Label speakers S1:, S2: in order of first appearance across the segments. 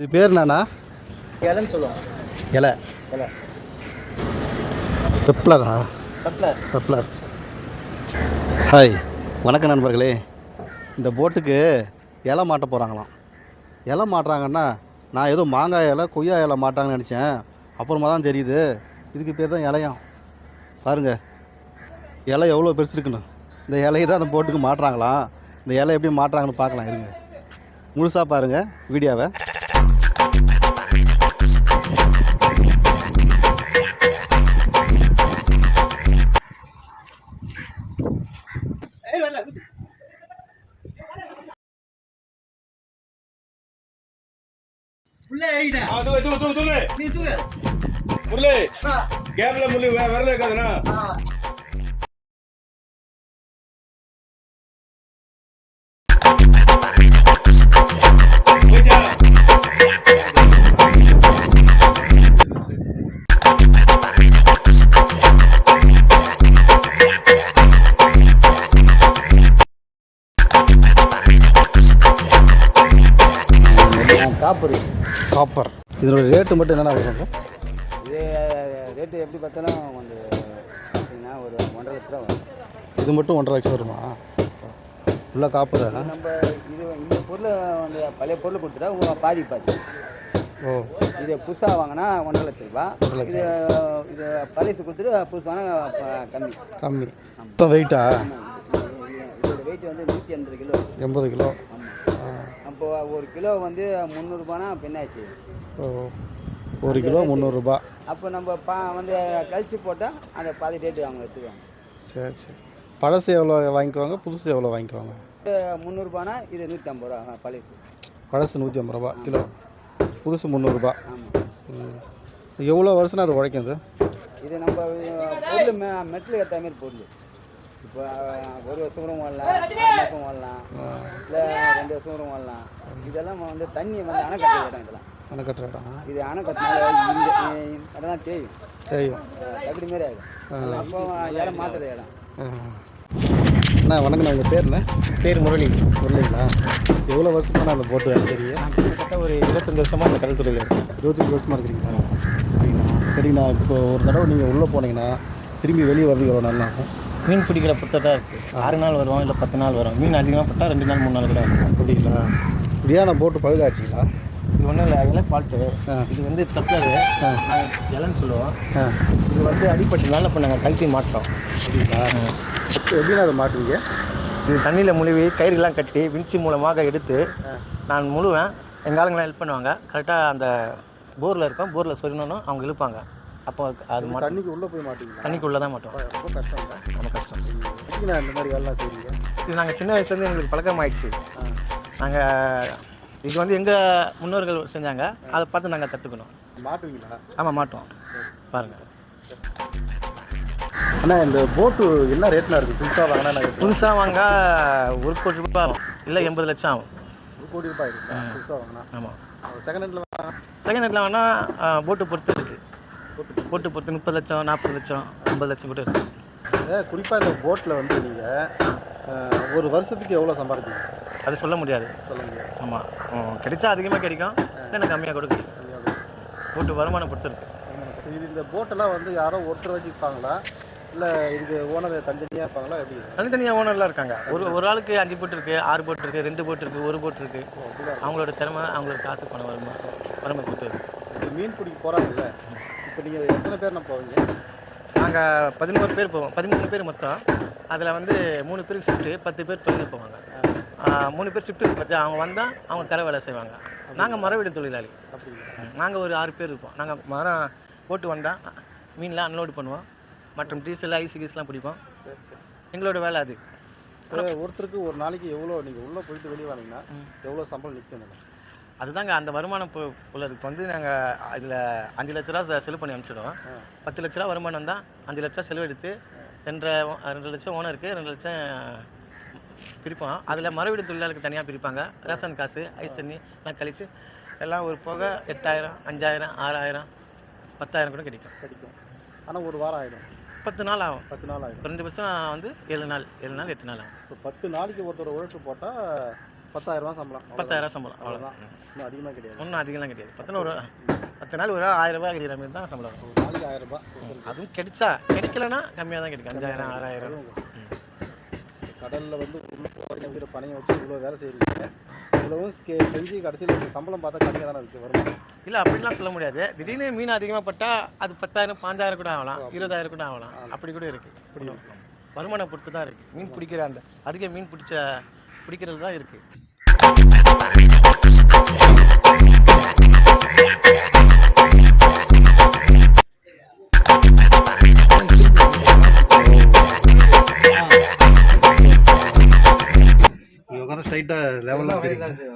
S1: இது பேர் என்னண்ணா?
S2: இலைன்னு சொல்லுவோம்.
S1: இலை
S2: இலை
S1: பெப்ளரா
S2: பட்டில்
S1: பெப்ளர் ஹாய் வணக்கம் நண்பர்களே. இந்த போட்டுக்கு இலை மாட்ட போகிறாங்களாம் இலை மாட்டுறாங்கன்னா நான் ஏதோ மாங்காய் இலை கொய்யா இலை மாட்டாங்கன்னு நினச்சேன். அப்புறமா தான் தெரியுது. இதுக்கு பேர் தான் இலையாம். பாருங்கள் இலை எவ்வளோ பெருசு இருக்குன்னு. இந்த இலையை தான் அந்த போட்டுக்கு மாட்டுறாங்களாம். இந்த இலை எப்படி மாட்டுறாங்கன்னு பார்க்கலாம் இருங்க. முழுசாக பாருங்கள் வீடியோவை.
S3: ஆ, தூக்கு, தூக்கு, தூக்கு, தூக்கு. முரளி, கேப்ல முரளி, விரல். போச்சா?
S2: காப்பரு
S1: காப்பர் இதோட ரேட்டு மட்டும் என்னென்ன வரும்
S2: இது ரேட்டு எப்படி பார்த்தாலும் வந்து பார்த்தீங்கன்னா ஒரு ஒன்றரை லட்ச ரூபா வரும்.
S1: இது மட்டும் ஒன்றரை லட்சம் வருமா? ஃபுல்லாக காப்பர்
S2: நம்ம இது இந்த பொருளை வந்து பழைய பொருளை கொடுத்துட்டா உங்க பாதி பாதி.
S1: ஓ.
S2: இது புதுசாக வாங்கினா ஒன்றரை லட்ச ரூபா.
S1: ஒன்றரை
S2: இது இது பழைசு கொடுத்துட்டு புதுசு வாங்கினா கம்மி.
S1: கம்மி. மொத்தம் வெயிட்டா
S2: இதோட வெயிட் வந்து நூற்றி எண்பது கிலோ.
S1: எண்பது கிலோ.
S2: அப்போ ஒரு கிலோ வந்து முந்நூறுபானா இப்போ என்னாச்சு?
S1: ஓ ஒரு கிலோ முந்நூறுரூபா
S2: அப்போ நம்ம பா வந்து கழிச்சு போட்டால் அந்த பாதி ரேட்டு அவங்க எடுத்துக்குவாங்க.
S1: சரி சரி. பழசு எவ்வளோ வாங்கிக்குவாங்க? புதுசு எவ்வளோ வாங்கிக்குவாங்க?
S2: முந்நூறுபானா இது நூற்றி ஐம்பது ரூபா பழைசு.
S1: பழசு நூற்றி ஐம்பது ரூபா கிலோ. புதுசு முந்நூறுரூபா எவ்வளோ வருஷம் அது உழைக்குது
S2: இது நம்ம பொருள் மெ மெட்டில் ஏற்ற மாதிரி பொருள் இப்போ ஒரு வருஷம் கூட வாழலாம் ஆறு மாதம் வாழலாம் இல்லை ரெண்டு வருஷம் கூட வாழலாம் இதெல்லாம் வந்து தண்ணி வந்து அணை கட்டுற இடம் இதெல்லாம்.
S1: அணை கட்டுற இடம்.
S2: இது அணை கட்டினால இந்த அதெல்லாம் தேயும்
S1: தெரியும்.
S2: தகுதி மாதிரி ஆகிடும் அப்போ இடம் மாற்றுற இடம்.
S1: அண்ணா வணக்கண்ணா உங்கள் பேர் என்ன
S4: பேர் முரளி.
S1: இல்லைங்களா எவ்வளோ வருஷமாக அந்த போட்டு வேலை
S4: நான் கிட்டத்தட்ட ஒரு இருபத்தஞ்சு வருஷமாக இந்த கடல்துறையில் இருக்கேன்.
S1: இருபத்தஞ்சி வருஷமாக இருக்கிறீங்களா? சரிங்கண்ணா சரிங்கண்ணா இப்போ ஒரு தடவை நீங்கள் உள்ளே போனீங்கன்னா திரும்பி வெளியே வரதுக்கு எவ்வளோ நல்லா இருக்கும்
S4: மீன் பிடிக்கிற பொறுத்தா இருக்குது ஆறு நாள் வரும் இல்லை பத்து நாள் வரும்? மீன் அதிகமாக பட்டா ரெண்டு நாள் மூணு நாள் கூட வரும்
S1: அப்படிங்களா? இப்படியா நான் போட்டு பழுதாச்சுங்களா?
S4: இது ஒன்றும் இல்லை இலை ஃபால்ட்டு
S1: ஆ.
S4: இது வந்து தப்ளரு இலைன்னு சொல்லுவோம். இது வந்து அடிப்பட்டதுனால இப்போ நாங்கள் கழுத்தி மாட்டோம்.
S1: அப்படிங்களா? எப்படிண்ணா அதை மாட்டுவீங்க?
S4: இது தண்ணியில் முழுவி கயிறுலாம் கட்டி விஞ்சி மூலமாக எடுத்து நான் முழுவேன். எங்கள் ஆளுங்களாம் ஹெல்ப் பண்ணுவாங்க. கரெக்டாக அந்த போரில் இருக்கும். போரில் சொரினோன்னு அவங்க இழுப்பாங்க. அப்போ அது மாட்டோம்.
S1: தண்ணிக்கு உள்ளே போய் மாட்டீங்களா?
S4: தண்ணிக்குள்ளே தான் மாட்டோம்
S1: ரொம்ப கஷ்டம்
S4: ரொம்ப கஷ்டம்.
S1: எப்படிண்ணா இந்த மாதிரி வேலைலாம் செய்றீங்க?
S4: இது நாங்கள் சின்ன வயசுலேருந்து எங்களுக்கு பழக்கம் ஆயிடுச்சு. நாங்கள் இது வந்து எங்கள் முன்னோர்கள் செஞ்சாங்க அதை பார்த்து நாங்கள் கற்றுக்கணும்
S1: மாட்டுவீங்களா?
S4: ஆமாம் மாட்டோம். பாருங்கள்
S1: அண்ணா இந்த போட்டு என்ன ரேட்டில் இருக்குது புதுசாக வாங்கினா நான்
S4: புதுசாக வாங்க ஒரு கோடி ரூபாய் ஆகும் இல்லை எண்பது லட்சம் ஆகும்.
S1: ஒரு கோடி ரூபாய் புதுசாக வாங்கினா?
S4: ஆமாம்
S1: செகண்ட் ஹேண்டில்
S4: செகண்ட் ஹேண்டில் வேணால் போட்டு பொறுத்து போட்டு பொறுத்து முப்பது லட்சம் நாற்பது லட்சம் ஐம்பது லட்சம் கூட இருக்குது
S1: குறிப்பாக இந்த போட்டில் வந்து நீங்கள் ஒரு வருஷத்துக்கு எவ்வளோ சம்பாதிப்பீங்க?
S4: அது சொல்ல முடியாது.
S1: சொல்ல முடியாது.
S4: ஆமாம் கிடைச்சா அதிகமாக கிடைக்கும். இல்லைன்னா கம்மியாக கூட கிடைக்கும் போட்டு வருமானம் பொறுத்திருக்கு
S1: இது இந்த போட்டெல்லாம் வந்து யாரோ ஒருத்தர் வச்சுருப்பாங்களா இல்லை இதுக்கு ஓனர் தனித்தனியாக இருப்பாங்களா? எப்படி
S4: தனித்தனியாக ஓனர்லாம் இருக்காங்க. ஒரு ஒரு ஆளுக்கு அஞ்சு போட்டு இருக்கு ஆறு போட்டு இருக்கு ரெண்டு போட்டு இருக்கு ஒரு போட்டு இருக்கு. அவங்களோட திறமை அவங்களோட காசு பணம் வருமா? வறுமை கொடுத்தது
S1: இப்போ மீன் பிடிக்க போகிறாங்கல்ல இப்போ நீங்கள் எத்தனை பேர் நான் போவீங்க?
S4: நாங்கள் பதினோரு பேர் போவோம். பதிமூணு பேர் மொத்தம். அதில் வந்து மூணு பேருக்கு ஷிஃப்ட்டு பத்து பேர் தொழில் போவாங்க. மூணு பேர் ஷிஃப்ட்டு பற்றி அவங்க வந்தால் அவங்க கரை வேலை செய்வாங்க. நாங்கள் மரவீடு தொழிலாளி.
S1: அப்படிங்களா?
S4: நாங்கள் ஒரு ஆறு பேர் இருப்போம். நாங்கள் மரம் போட்டு வந்தால் மீன்லாம் அன்லோடு பண்ணுவோம். மற்றும் டீசல் ஐசி கீஸ்லாம் பிடிப்போம். எங்களோட வேலை அது.
S1: ஒருத்தருக்கு ஒரு நாளைக்கு எவ்வளோ நீங்கள் உள்ளே போயிட்டு வெளியே வந்தீங்கன்னா எவ்வளோ சம்பளம் நிற்கணும்
S4: அதுதாங்க அந்த வருமானம் இப்போ உள்ளது இப்போ வந்து நாங்கள் இதில் அஞ்சு லட்ச ரூபா செலவு பண்ணி அனுப்பிச்சிடுவோம். பத்து லட்ச ரூபா வருமானம் தான் அஞ்சு லட்சம் செலவு எடுத்து ரெண்டரை ரெண்டு லட்சம் ஓனருக்கு ரெண்டு லட்சம் பிரிப்போம். அதில் மறுவீடு தொழிலாளருக்கு தனியாக பிரிப்பாங்க. ரேஷன் காசு ஐஸ் தண்ணி எல்லாம் கழித்து எல்லாம் ஒரு போக எட்டாயிரம் அஞ்சாயிரம் ஆறாயிரம் பத்தாயிரம் கூட கிடைக்கும்.
S1: கிடைக்கும். ஆனால் ஒரு வாரம் ஆகிடும்
S4: பத்து நாள் ஆகும்.
S1: பத்து நாள் ஆகிடும்
S4: குறைஞ்சபட்சம் வந்து ஏழு நாள் ஏழு நாள் எட்டு நாள் ஆகும்.
S1: இப்போ பத்து நாளைக்கு ஒருத்தர் உழைப்பு போட்டால் பத்தாயிரம் ரூபா சம்பளம்.
S4: பத்தாயிரம் சம்பளம். அவ்வளோதான்
S1: இன்னும் அதிகமாக கிடையாது.
S4: ஒன்றும் அதிகம்லாம் கிடையாது. பத்து ஒரு பத்து நாள் ஒரு ஆயிரம் ரூபாய் கிடைக்கிற மாதிரி தான் சம்பளம். வரும்
S1: ஒரு நாளைக்கு ஆயிரம் ரூபாய்.
S4: அதுவும் கிடைச்சா கிடைக்கலனா கம்மியாக தான் கிடைக்கும். அஞ்சாயிரம் ஆறாயிரம்.
S1: கடலில் வந்து உள்ள வீர பணையை வச்சு இவ்வளோ வேலை செய்கிறீங்க இவ்வளவும் செஞ்சு கடைசியில் சம்பளம் பார்த்தா கம்மியாக தானே இருக்குது வருமானம்.
S4: இல்லை அப்படிலாம் சொல்ல முடியாது. திடீர்னு மீன் அதிகமாக பட்டா அது பத்தாயிரம் பாஞ்சாயிரம் கூட ஆகலாம் இருபதாயிரம் கூட ஆகலாம். அப்படி கூட இருக்குது வருமானம் பொறுத்து தான் இருக்குது மீன் பிடிக்கிற அந்த அதிக மீன் பிடிச்ச பிடிக்கிறது தான் இருக்குது
S1: உட்காந்து ஸ்ட்ரைட்டாக லெவலாக தெரியும்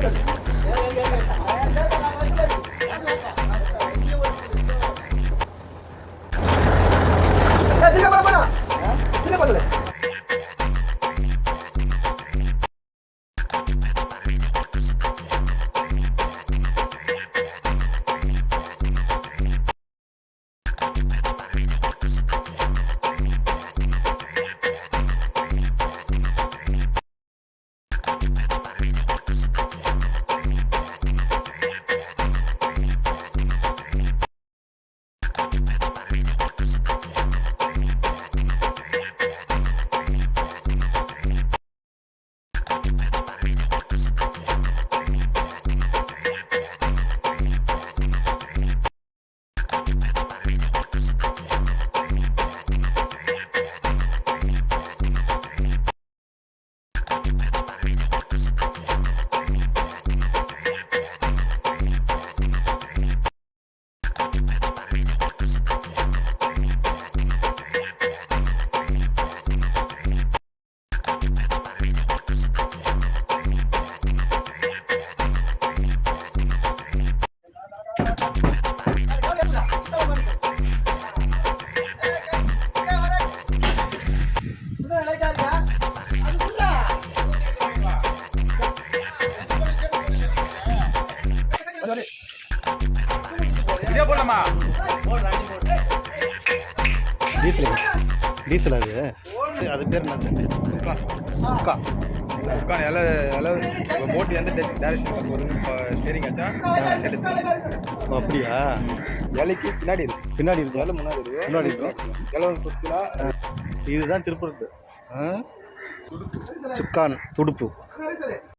S3: இதே
S1: டீசல் அது. அது பேர் என்னது சுக்கா. சுக்கா.
S5: எல்லாம் எல்லாம் போட்டு எந்த டேரக்ஷனில் போகுதுன்னு ஸ்டேரிங் ஆச்சா?
S1: ஓ, அப்படியா?
S5: இலைக்கு பின்னாடி இருக்கு.
S1: பின்னாடி இருக்கு.
S5: இலை முன்னாடி இருக்கு.
S1: முன்னாடி இருக்கு.
S5: இலை சுற்றினா
S1: இதுதான் திருப்பூரத்து சுக்கான் துடுப்பு.